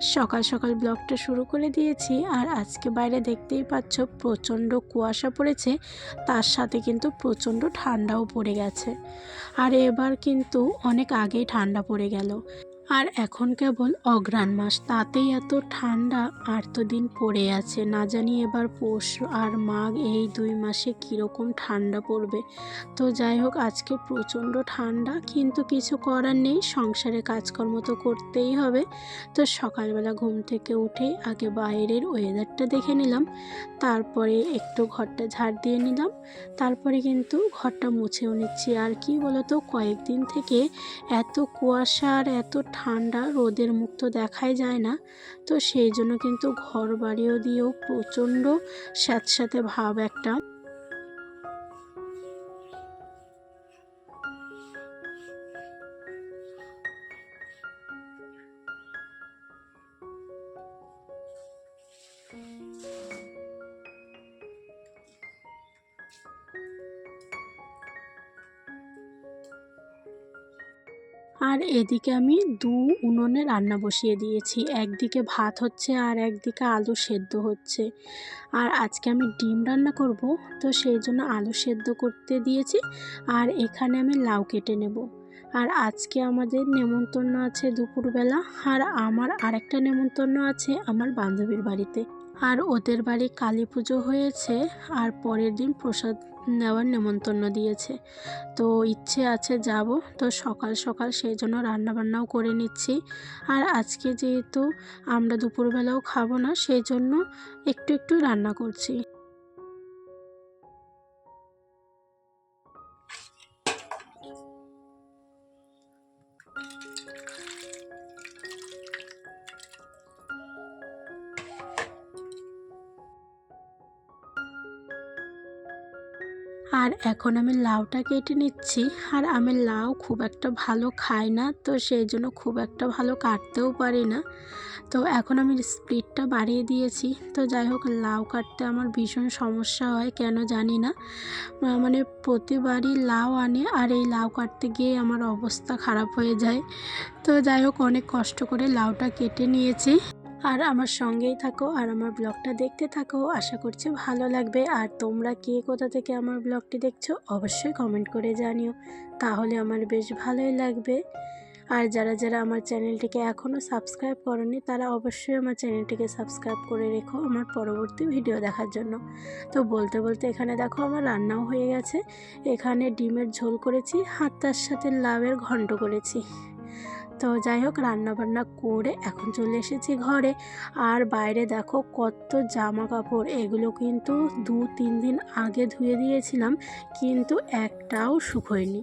সকাল সকাল ব্লগটা শুরু করে দিয়েছি আর আজকে বাইরে দেখতেই পাচ্ছ প্রচণ্ড কুয়াশা পড়েছে, তার সাথে কিন্তু প্রচণ্ড ঠান্ডাও পড়ে গেছে। আর এবার কিন্তু অনেক আগেই ঠান্ডা পড়ে গেল। আর এখন কেবল অগ্রাণ মাস। তাতেই এত ঠান্ডা আর তো দিন পড়ে আছে। না জানি এবার পৌষ আর মাঘ এই দুই মাসে কীরকম ঠান্ডা পড়বে। তো যাই হোক, আজকে প্রচণ্ড ঠান্ডা কিন্তু কিছু করার নেই। সংসারে কাজকর্ম তো করতেই হবে। তো সকালবেলা ঘুম থেকে উঠেই আগে বাইরের ওয়েদারটা দেখে নিলাম। তারপরে একটু ঘরটা ঝাড় দিয়ে নিলাম। তারপরে কিন্তু ঘরটা মুছেও নিচ্ছি। আর কি বলতো, কয়েকদিন থেকে এত কুয়াশা আর এত ঠান্ডা, রোদের মুক্ত দেখাই যায় না। তো সেই জন্য কিন্তু ঘর বাড়িও দিয়েও প্রচণ্ড স্যাঁতস্যাঁতে ভাব একটা আর এদিকে আমি দু উনুনে রান্না বসিয়ে দিয়েছি। একদিকে ভাত হচ্ছে আর একদিকে আলু সেদ্ধ হচ্ছে। আর আজকে আমি ডিম রান্না করব, তো সেই জন্য আলু সেদ্ধ করতে দিয়েছি আর এখানে আমি লাউ কেটে নেব। আর আজকে আমাদের নেমন্তন্ন আছে দুপুরবেলা, আর আমার আরেকটা নেমন্তন্ন আছে আমার বান্ধবীর বাড়িতে। আর ওদের বাড়ি কালী পুজো হয়েছে, আর পরের দিন প্রসাদ নেওয়ার নেমন্তন্ন দিয়েছে। তো ইচ্ছে আছে যাব, তো সকাল সকাল সেই জন্য রান্নাবান্নাও করে নিচ্ছি। আর আজকে যেহেতু আমরা দুপুরবেলাও খাব না, সেই জন্য একটু একটু রান্না করছি। আর এখন আমি লাউটা কেটে নিচ্ছি। আর আমি লাউ খুব একটা ভালো খাই না, তো সেই জন্য খুব একটা ভালো কাটতেও পারি না। তো এখন আমি স্পিডটা বাড়িয়ে দিয়েছি। তো যাই হোক, লাউ কাটতে আমার ভীষণ সমস্যা হয়, কেন জানি না। মানে প্রতিবারই লাউ আনে আর এই লাউ কাটতে গিয়ে আমার অবস্থা খারাপ হয়ে যায়। তো যাই হোক, অনেক কষ্ট করে লাউটা কেটে নিয়েছি। আর আমার সঙ্গেই থাকো আর আমার ব্লগটা দেখতে থাকো। আশা করছি ভালো লাগবে। আর তোমরা কে কোথা থেকে আমার ব্লগটি দেখছ অবশ্যই কমেন্ট করে জানিও। তাহলে আমার বেশ ভালোই লাগবে। আর যারা যারা আমার চ্যানেলটিকে এখনও সাবস্ক্রাইব করনি, তারা অবশ্যই আমার চ্যানেলটিকে সাবস্ক্রাইব করে রেখো আমার পরবর্তী ভিডিও দেখার জন্য। তো বলতে বলতে এখানে দেখো আমার রান্নাও হয়ে গেছে। এখানে ডিমের ঝোল করেছি হাত তার সাথে লাভের ঘন্ট করেছি। তো যাই হোক, রান্নাবান্না করে এখন চলে এসেছি ঘরে। আর বাইরে দেখো কত জামা কাপড় এগুলো কিন্তু দু তিন দিন আগে ধুয়ে দিয়েছিলাম, কিন্তু একটাও শুকোয়নি।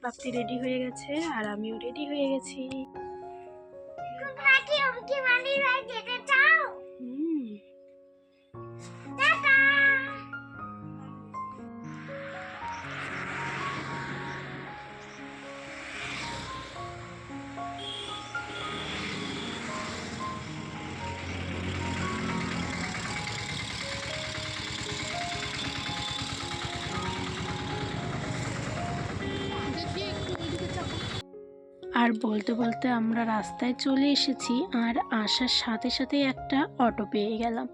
প্রাপ্তি রেডি হয়ে গেছে আর আমিও রেডি হয়ে গেছি। আর বলতে বলতে আমরা রাস্তায় চলে এসেছি আর আসার সাথে সাথে একটা অটো পেয়ে গেলাম।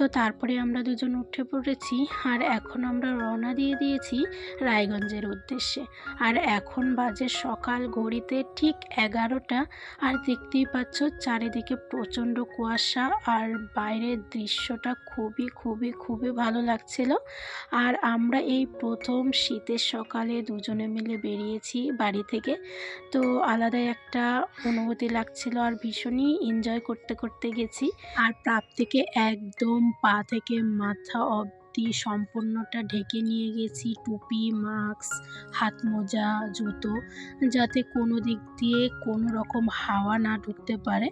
তো তারপরে আমরা দুজন উঠে পড়েছি আর এখন আমরা রওনা দিয়ে দিয়েছি রায়গঞ্জের উদ্দেশ্যে। আর এখন বাজে সকাল, ঘড়িতে ঠিক এগারোটা। আর দেখতেই পাচ্ছ চারিদিকে প্রচণ্ড কুয়াশা আর বাইরের দৃশ্যটা খুবই খুবই খুবই ভালো লাগছিল। আর আমরা এই প্রথম শীতের সকালে দুজনে মিলে বেরিয়েছি বাড়ি থেকে। তো আলাদাই একটা অনুভূতি লাগছিল আর ভীষণই এনজয় করতে করতে গেছি। আর প্রাপ্তিকে একদম পা থেকে মাথা অবধি সম্পূর্ণটা ঢেকে নিয়ে গেছি, টুপি, মাস্ক, হাত মোজা, জুতো, যাতে কোনো দিক দিয়ে কোনো রকম হাওয়া না ঢুকতে পারে।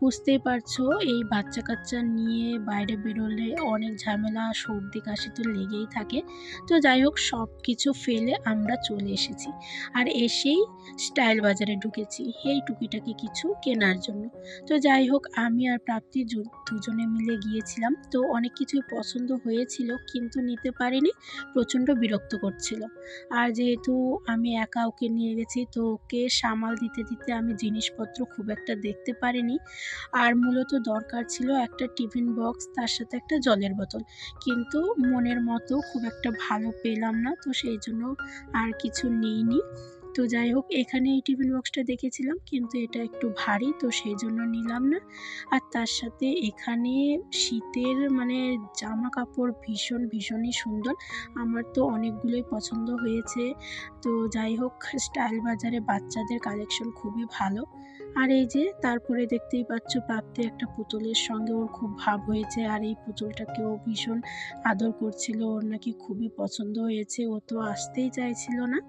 বুঝতেই পারছ, এই বাচ্চা কাচ্চা নিয়ে বাইরে বেরোলে অনেক ঝামেলা, সর্দি, কাশি তো লেগেই থাকে। তো যাই হোক সব কিছু ফেলে আমরা চলে এসেছি। আর এসেই স্টাইল বাজারে ঢুকেছি, এই টুকিটাকি কিছু কেনার জন্য। তো যাই হোক, আমি আর প্রাপ্তি দুজনে মিলে গিয়েছিলাম। তো অনেক কিছুই পছন্দ হয়েছিল। কিন্তু নিতে পারিনি, প্রচণ্ড বিরক্ত করছিল। আর যেহেতু আমি একা ওকে নিয়ে গেছি, তো ওকে সামাল দিতে দিতে আমি জিনিসপত্র খুব একটা দেখতে পারিনি। আর মূলত দরকার ছিল একটা টিফিন বক্স, তার সাথে একটা জলের বোতল। কিন্তু মনের মতো খুব একটা ভালো পেলাম না, তো সেই জন্য আর কিছু নিইনি। তো যাই হোক, এখানে এই টিফিন বক্সটা দেখেছিলাম, কিন্তু এটা একটু ভারী, তো সেই জন্য নিলাম না। আর তার সাথে এখানে শীতের মানে জামা কাপড় ভীষণ, ভীষণই সুন্দর। আমার তো অনেকগুলোই পছন্দ হয়েছে। তো যাই হোক, স্টাইল বাজারে বাচ্চাদের কালেকশন খুবই ভালো। আর এই যে, তারপরে দেখতেই পাচ্ছ প্রাপ্তি একটা পুতুলের সঙ্গে ওর খুব ভাব হয়েছে, আর এই পুতুলটাকেও ভীষণ আদর করছিল, ওর নাকি খুবই পছন্দ হয়েছে, ও তো আসতেই চাইছিল না।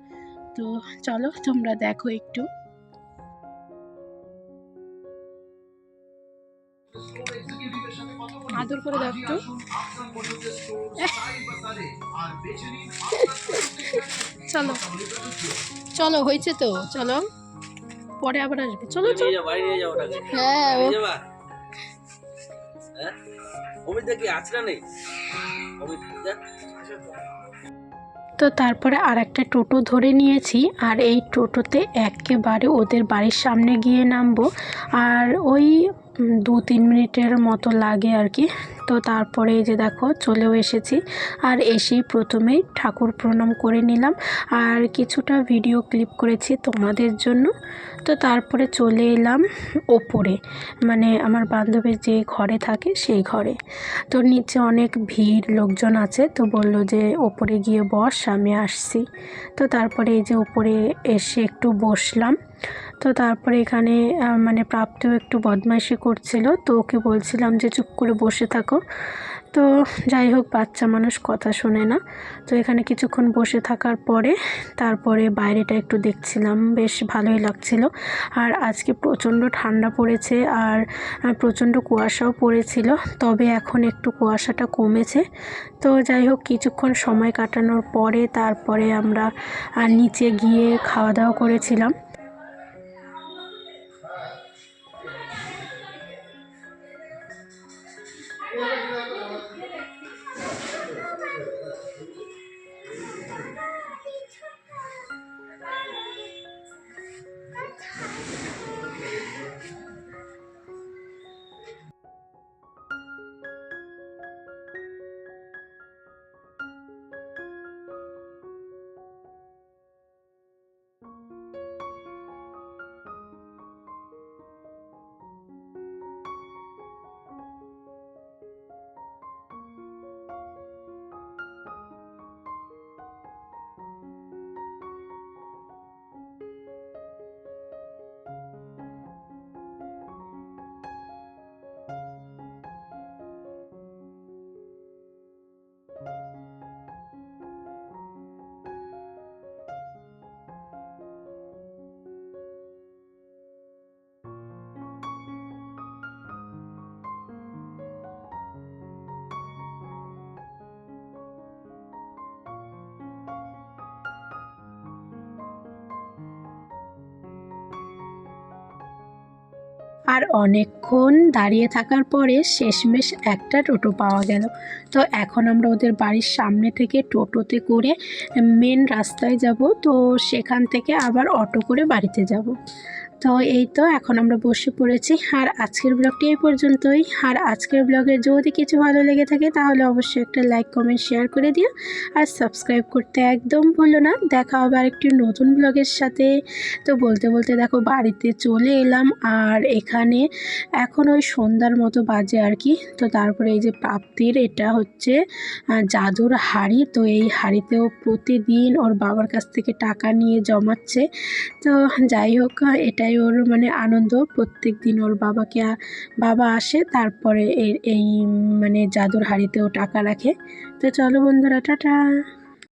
তো চলো তোমরা দেখো একটু। আদর করে দাও একটু। চলো। চলো হয়েছে তো। চলো। পরে আবার আসবে। চলো নিয়ে চলো। নিয়ে যাও ওটাকে। হ্যাঁ হ্যাঁ? কি আছড়া নেই? অমিত দেখ তো তারপরে আর একটা টোটো ধরে নিয়েছি আর এই টোটোতে একেবারে ওদের বাড়ির সামনে গিয়ে নামবো। আর ওই দু তিন মিনিটের মতো লাগে আর কি। তো তারপরে এই যে দেখো, চলেও এসেছি। আর এসেই প্রথমেই ঠাকুর প্রণাম করে নিলাম। আর কিছুটা ভিডিও ক্লিপ করেছি তোমাদের জন্য। তো তারপরে চলে এলাম ওপরে। মানে আমার বান্ধবীর যে ঘরে থাকে, সেই ঘরে। তো নিচে অনেক ভিড়, লোকজন আছে। তো বলল যে, ওপরে গিয়ে বস, আমি আসছি। তো তারপরে এই যে ওপরে এসে একটু বসলাম। তো তারপরে এখানে মানে প্রাপ্ত একটু বদমাইশি করছিল। তো ওকে বলছিলাম যে, চুপ করে বসে থাকো। তো যাই হোক, বাচ্চা মানুষ কথা শোনে না। তো এখানে কিছুক্ষণ বসে থাকার পরে, তারপরে বাইরেটা একটু দেখছিলাম। বেশ ভালোই লাগছিল। আর আজকে প্রচণ্ড ঠান্ডা পড়েছে আর প্রচণ্ড কুয়াশাও পড়েছিল। তবে এখন একটু কুয়াশাটা কমেছে। তো যাই হোক, কিছুক্ষণ সময় কাটানোর পরে, তারপরে আমরা নিচে গিয়ে খাওয়া দাওয়া করেছিলাম। আর অনেকক্ষণ দাঁড়িয়ে থাকার পরে শেষমেশ একটা টোটো পাওয়া গেল। তো এখন আমরা ওদের বাড়ির সামনে থেকে টোটোতে করে মেন রাস্তায় যাব। তো সেখান থেকে আবার অটো করে বাড়িতে যাব। তো এই তো এখন আমরা বসে পড়েছি। আর আজকের ব্লগটি এই পর্যন্তই। আর আজকের ব্লগে যদি কিছু ভালো লেগে থাকে, তাহলে অবশ্যই একটা লাইক কমেন্ট শেয়ার করে দিও। আর সাবস্ক্রাইব করতে একদম ভুলো না। দেখা হবে আরেকটি নতুন ব্লগের সাথে। তো বলতে বলতে দেখো, বাড়িতে চলে এলাম। আর এখানে এখন ওই সন্ধ্যার মতো বাজে আর কি। তো তারপরে এই যে প্রাপ্তির, এটা হচ্ছে জাদুর হাড়ি। তো এই হাড়িতেও প্রতিদিন ওর বাবার কাছ থেকে টাকা নিয়ে জমাচ্ছে। তো যাই হোক এটাই ওর মানে আনন্দ। প্রত্যেক দিন ওর বাবাকে বাবা আসে, তারপরে এর এই মানে জাদুর হাড়িতেও টাকা রাখে। তো চলো বন্ধুরা, টাটা।